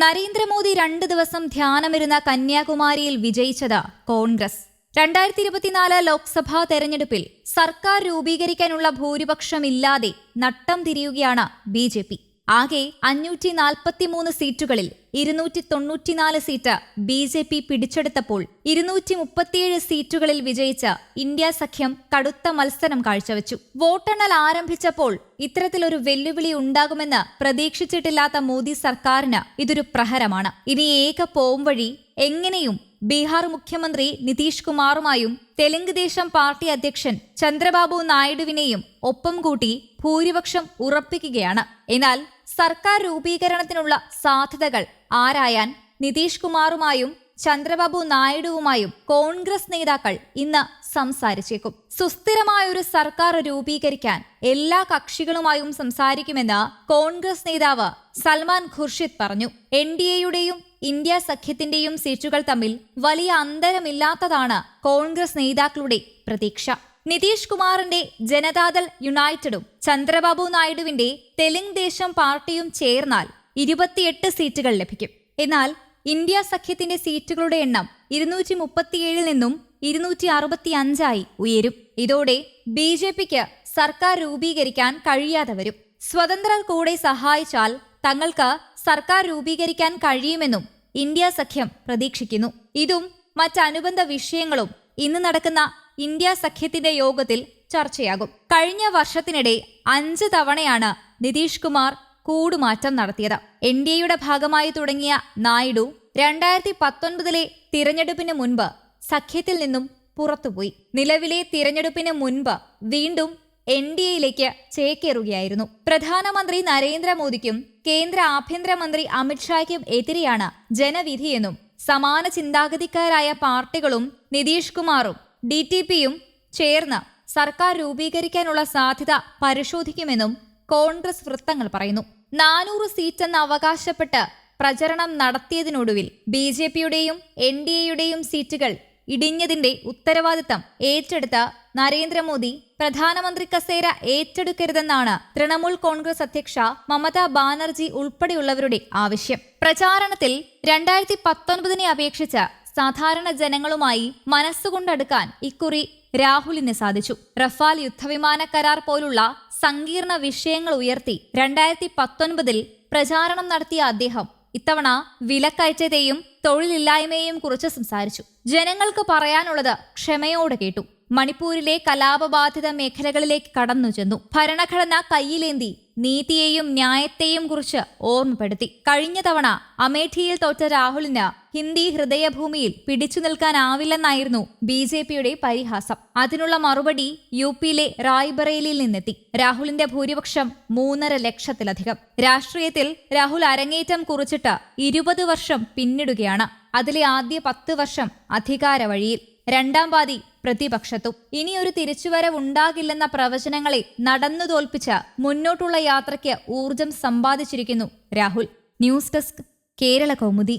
നരേന്ദ്രമോദി രണ്ട് ദിവസം ധ്യാനമിരുന്ന കന്യാകുമാരിയിൽ വിജയിച്ചത് കോൺഗ്രസ്. രണ്ടായിരത്തി ഇരുപത്തിനാല് ലോക്സഭാ തെരഞ്ഞെടുപ്പിൽ സർക്കാർ രൂപീകരിക്കാനുള്ള ഭൂരിപക്ഷമില്ലാതെ നട്ടം തിരിയുകയാണ് ബി ജെ പി. ആകെ അഞ്ഞൂറ്റി നാൽപ്പത്തിമൂന്ന് സീറ്റുകളിൽ ഇരുന്നൂറ്റി തൊണ്ണൂറ്റിനാല് സീറ്റ് ബി ജെ പി പിടിച്ചെടുത്തപ്പോൾ ഇരുന്നൂറ്റി മുപ്പത്തിയേഴ് സീറ്റുകളിൽ വിജയിച്ച ഇന്ത്യ സഖ്യം കടുത്ത മത്സരം കാഴ്ചവെച്ചു. വോട്ടെണ്ണൽ ആരംഭിച്ചപ്പോൾ ഇത്തരത്തിലൊരു വെല്ലുവിളി ഉണ്ടാകുമെന്ന് പ്രതീക്ഷിച്ചിട്ടില്ലാത്ത മോദി സർക്കാരിന് ഇതൊരു പ്രഹരമാണ്. ഇനി ഏക പോംവഴി എങ്ങനെയും ബീഹാർ മുഖ്യമന്ത്രി നിതീഷ് കുമാറുമായും തെലുങ്ക് ദേശം പാർട്ടി അധ്യക്ഷൻ ചന്ദ്രബാബു നായിഡുവിനെയും ഒപ്പം കൂട്ടി ഭൂരിപക്ഷം ഉറപ്പിക്കുകയാണ്. എന്നാൽ സർക്കാർ രൂപീകരണത്തിനുള്ള സാധ്യതകൾ ആരായാൻ നിതീഷ് കുമാറുമായും ചന്ദ്രബാബു നായിഡുവുമായും കോൺഗ്രസ് നേതാക്കൾ ഇന്ന് സംസാരിച്ചേക്കും. സുസ്ഥിരമായൊരു സർക്കാർ രൂപീകരിക്കാൻ എല്ലാ കക്ഷികളുമായും സംസാരിക്കുമെന്ന് കോൺഗ്രസ് നേതാവ് സൽമാൻ ഖുർഷിദ് പറഞ്ഞു. എൻ ഡി എയുടെയും ഇന്ത്യ സഖ്യത്തിന്റെയും സീറ്റുകൾ തമ്മിൽ വലിയ അന്തരമില്ലാത്തതാണ് കോൺഗ്രസ് നേതാക്കളുടെ പ്രതീക്ഷ. നിതീഷ് കുമാറിന്റെ ജനതാദൾ യുണൈറ്റഡും ചന്ദ്രബാബു നായിഡുവിന്റെ തെലുങ്ക് ദേശം പാർട്ടിയും ചേർന്നാൽ ഇരുപത്തിയെട്ട് സീറ്റുകൾ ലഭിക്കും. എന്നാൽ ഇന്ത്യ സഖ്യത്തിന്റെ സീറ്റുകളുടെ എണ്ണം ഇരുന്നൂറ്റി മുപ്പത്തിയേഴിൽ നിന്നും ഇരുന്നൂറ്റി അറുപത്തി അഞ്ചായി ഉയരും. ഇതോടെ ബി ജെ പിക്ക് സർക്കാർ രൂപീകരിക്കാൻ കഴിയാതെ വരും. സ്വതന്ത്രർ കൂടെ സഹായിച്ചാൽ തങ്ങൾക്ക് സർക്കാർ രൂപീകരിക്കാൻ കഴിയുമെന്നും ഇന്ത്യ സഖ്യം പ്രതീക്ഷിക്കുന്നു. ഇതും മറ്റനുബന്ധ വിഷയങ്ങളും ഇന്ന് നടക്കുന്ന ഇന്ത്യ സഖ്യത്തിന്റെ യോഗത്തിൽ ചർച്ചയാകും. കഴിഞ്ഞ വർഷത്തിനിടെ അഞ്ച് തവണയാണ് നിതീഷ് കുമാർ കൂടുമാറ്റം നടത്തിയത്. എൻ ഡി എയുടെ ഭാഗമായി തുടങ്ങിയ നായിഡു രണ്ടായിരത്തി പത്തൊൻപതിലെ തിരഞ്ഞെടുപ്പിന് മുൻപ് സഖ്യത്തിൽ നിന്നും പുറത്തുപോയി. നിലവിലെ തിരഞ്ഞെടുപ്പിന് മുൻപ് വീണ്ടും എൻ ഡി എയിലേക്ക് ചേക്കേറുകയായിരുന്നു. പ്രധാനമന്ത്രി നരേന്ദ്രമോദിക്കും കേന്ദ്ര ആഭ്യന്തരമന്ത്രി അമിത്ഷായ്ക്കും എതിരെയാണ് ജനവിധിയെന്നും സമാന ചിന്താഗതിക്കാരായ പാർട്ടികളും നിതീഷ് കുമാറും ഡി ടി പിയും ചേർന്ന് സർക്കാർ രൂപീകരിക്കാനുള്ള സാധ്യത പരിശോധിക്കുമെന്നും കോൺഗ്രസ് വൃത്തങ്ങൾ പറയുന്നു. നാനൂറ് സീറ്റെന്ന് അവകാശപ്പെട്ട് പ്രചരണം നടത്തിയതിനൊടുവിൽ ബി ജെ പിയുടെയും എൻ ഡി എയുടെയും സീറ്റുകൾ ഇടിഞ്ഞതിന്റെ ഉത്തരവാദിത്തം ഏറ്റെടുത്ത നരേന്ദ്രമോദി പ്രധാനമന്ത്രി കസേര ഏറ്റെടുക്കരുതെന്നാണ് തൃണമൂൽ കോൺഗ്രസ് അധ്യക്ഷ മമതാ ബാനർജി ഉൾപ്പെടെയുള്ളവരുടെ ആവശ്യം. പ്രചാരണത്തിൽ രണ്ടായിരത്തി പത്തൊൻപതിനെ അപേക്ഷിച്ച് സാധാരണ ജനങ്ങളുമായി മനസ്സുകൊണ്ടടുക്കാൻ ഇക്കുറി രാഹുലിന് സാധിച്ചു. റഫാൽ യുദ്ധവിമാന കരാർ പോലുള്ള സങ്കീർണ വിഷയങ്ങൾ ഉയർത്തി രണ്ടായിരത്തി പത്തൊൻപതിൽ പ്രചാരണം നടത്തിയ അദ്ദേഹം ഇത്തവണ വിലക്കയറ്റത്തെയും തൊഴിലില്ലായ്മയെയും കുറിച്ച് സംസാരിച്ചു. ജനങ്ങൾക്ക് പറയാനുള്ളത് ക്ഷമയോടെ കേട്ടു. മണിപ്പൂരിലെ കലാപബാധിത മേഖലകളിലേക്ക് കടന്നു ചെന്നു. ഭരണഘടന കയ്യിലേന്തി നീതിയെയും ന്യായത്തെയും കുറിച്ച് ഓർമ്മപ്പെടുത്തി. കഴിഞ്ഞ തവണ അമേഠിയിൽ തോറ്റ രാഹുലിന് ഹിന്ദി ഹൃദയഭൂമിയിൽ പിടിച്ചു നിൽക്കാനാവില്ലെന്നായിരുന്നു ബി ജെ പിയുടെ പരിഹാസം. അതിനുള്ള മറുപടി യു പിയിലെ റായ്ബറേലിയിൽ നിന്നെത്തി. രാഹുലിന്റെ ഭൂരിപക്ഷം മൂന്നര ലക്ഷത്തിലധികം. രാഷ്ട്രീയത്തിൽ രാഹുൽ അരങ്ങേറ്റം കുറിച്ചിട്ട് ഇരുപത് വർഷം പിന്നിടുകയാണ്. അതിലെ ആദ്യ പത്ത് വർഷം അധികാര വഴിയിൽ. രണ്ടാം പാതി പ്രതിപക്ഷത്തും. ഇനിയൊരു തിരിച്ചുവരവുണ്ടാകില്ലെന്ന പ്രവചനങ്ങളെ നടന്നു തോൽപ്പിച്ച മുന്നോട്ടുള്ള യാത്രയ്ക്ക് ഊർജം സമ്പാദിച്ചിരിക്കുന്നു Rahul. News desk Kerala Kaumudi